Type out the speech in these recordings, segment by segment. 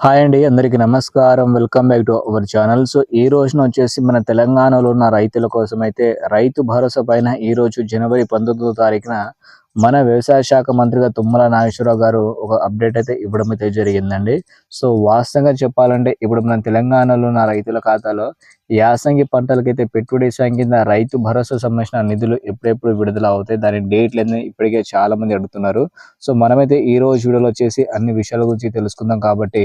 Hi అండి అందరికీ నమస్కారం. Welcome back to our channel so ఈ రోజున వచ్చేసి మన తెలంగాణలో ఉన్న రైతుల కోసం అయితే రైతు భరోసా పైన ఈ రోజు జనవరి పంతొమ్మిదో తారీఖున మన వ్యవసాయ శాఖ మంత్రిగా తుమ్మల నాగేశ్వరరావు గారు ఒక అప్డేట్ అయితే ఇవ్వడం అయితే జరిగిందండి. సో వాస్తవంగా చెప్పాలంటే ఇప్పుడు మన తెలంగాణలో నా రైతుల ఖాతాలో యాసంగి పంటలకైతే పెట్టుబడి సాయం కింద రైతు భరోసా సంబంధించిన నిధులు ఎప్పుడెప్పుడు విడుదల అవుతాయి దాని డేట్లు ఇప్పటికే చాలా మంది అడుగుతున్నారు. సో మనమైతే ఈ రోజు వీడియోలో వచ్చేసి అన్ని విషయాల గురించి తెలుసుకుందాం కాబట్టి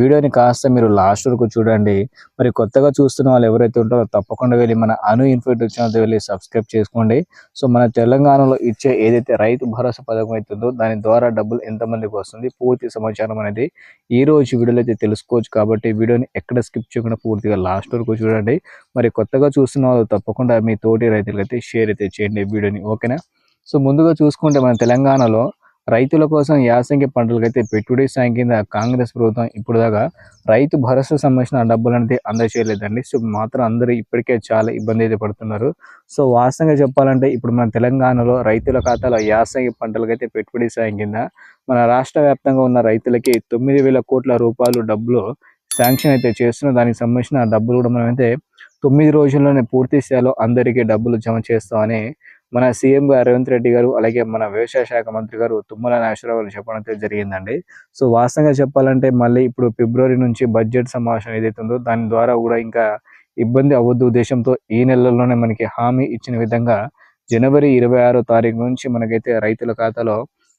వీడియోని కాస్త మీరు లాస్ట్ వరకు చూడండి. మరి కొత్తగా చూస్తున్న వాళ్ళు ఎవరైతే ఉంటారో తప్పకుండా వెళ్ళి మన అను ఇన్ఫోటివ్ ఛానల్ వెళ్ళి సబ్స్క్రైబ్ చేసుకోండి. సో మన తెలంగాణలో ఇచ్చే ఏదైతే రైతు భరోసా పథకం అవుతుందో దాని ద్వారా డబ్బులు ఎంతమందికి వస్తుంది పూర్తి సమాచారం అనేది ఈ రోజు వీడియోలో అయితే తెలుసుకోవచ్చు. కాబట్టి వీడియోని ఎక్కడ స్కిప్ చేయకుండా పూర్తిగా లాస్ట్ వరకు చూడండి. మరి కొత్తగా చూస్తున్న వాళ్ళు తప్పకుండా మీ తోటి రైతులకైతే షేర్ అయితే చేయండి వీడియోని. ఓకేనా? సో ముందుగా చూసుకుంటే మన తెలంగాణలో రైతుల కోసం యాసంగి పంటలకైతే పెట్టుబడి సాయం కింద కాంగ్రెస్ ప్రభుత్వం ఇప్పుడు దాకా రైతు భరోసా సంబంధించిన డబ్బులు అనేది అందచేయలేదండి సో మాత్రం అందరూ ఇప్పటికే చాలా ఇబ్బంది అయితే పడుతున్నారు. సో వాస్తవంగా చెప్పాలంటే ఇప్పుడు మన తెలంగాణలో రైతుల ఖాతాలో యాసంగి పంటలకైతే పెట్టుబడి సాయం కింద మన రాష్ట్ర వ్యాప్తంగా ఉన్న రైతులకి తొమ్మిది వేల కోట్ల రూపాయలు డబ్బులు శాంక్షన్ అయితే చేస్తున్న దానికి సంబంధించిన డబ్బులు కూడా మనమైతే తొమ్మిది రోజుల్లోనే పూర్తి స్థాయిలో అందరికీ డబ్బులు జమ చేస్తామని మన సీఎం గారు రేవంత్ రెడ్డి గారు అలాగే మన వ్యవసాయ శాఖ మంత్రి గారు తుమ్మల నాగేశ్వరరావు చెప్పడం అయితే జరిగిందండి. సో వాస్తవంగా చెప్పాలంటే మళ్ళీ ఇప్పుడు ఫిబ్రవరి నుంచి బడ్జెట్ సమావేశం ఏదైతే ఉందో దాని ద్వారా కూడా ఇంకా ఇబ్బంది అవ్వద్దు ఉద్దేశంతో ఈ నెలలోనే మనకి హామీ ఇచ్చిన విధంగా జనవరి ఇరవై ఆరో తారీఖు నుంచి మనకైతే రైతుల ఖాతాలో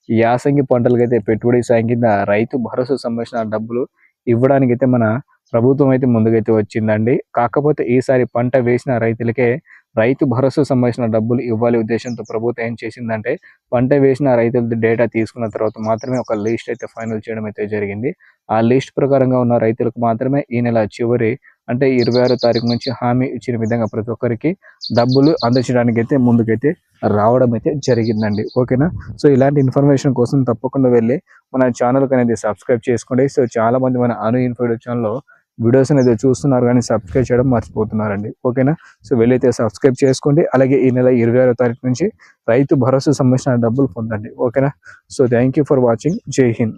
యాసంగి పంటలకైతే పెట్టుబడి సాయం కింద రైతు భరోసా సంబంధించిన డబ్బులు ఇవ్వడానికి అయితే మన ప్రభుత్వం అయితే ముందుకైతే వచ్చిందండి. కాకపోతే ఈసారి పంట వేసిన రైతులకే రైతు భరోసా సంబంధించిన డబ్బులు ఇవ్వాలి ఉద్దేశంతో ప్రభుత్వం ఏం చేసిందంటే పంట వేసిన రైతుల డేటా తీసుకున్న తర్వాత మాత్రమే ఒక లిస్ట్ అయితే ఫైనల్ చేయడం అయితే జరిగింది. ఆ లిస్ట్ ప్రకారంగా ఉన్న రైతులకు మాత్రమే ఈ నెల చివరి అంటే ఇరవై ఆరో తారీఖు నుంచి హామీ ఇచ్చిన విధంగా ప్రతి ఒక్కరికి డబ్బులు అందించడానికి అయితే ముందుకైతే రావడం అయితే జరిగిందండి. ఓకేనా సో ఇలాంటి ఇన్ఫర్మేషన్ కోసం తప్పకుండా వెళ్ళి మన ఛానల్కి అనేది సబ్స్క్రైబ్ చేసుకోండి. సో చాలామంది మన అను ఇన్ఫోటివ్ ఛానల్లో వీడియోస్ అనేది చూస్తున్నారు కానీ సబ్స్క్రైబ్ చేయడం మర్చిపోతున్నారండి. ఓకేనా? సో వెళ్ళైతే సబ్స్క్రైబ్ చేసుకోండి. అలాగే ఈ నెల ఇరవై ఆరో తారీఖు నుంచి రైతు భరోసా సంబంధించిన డబ్బులు పొందండి. ఓకేనా? So thank you for watching జై హింద్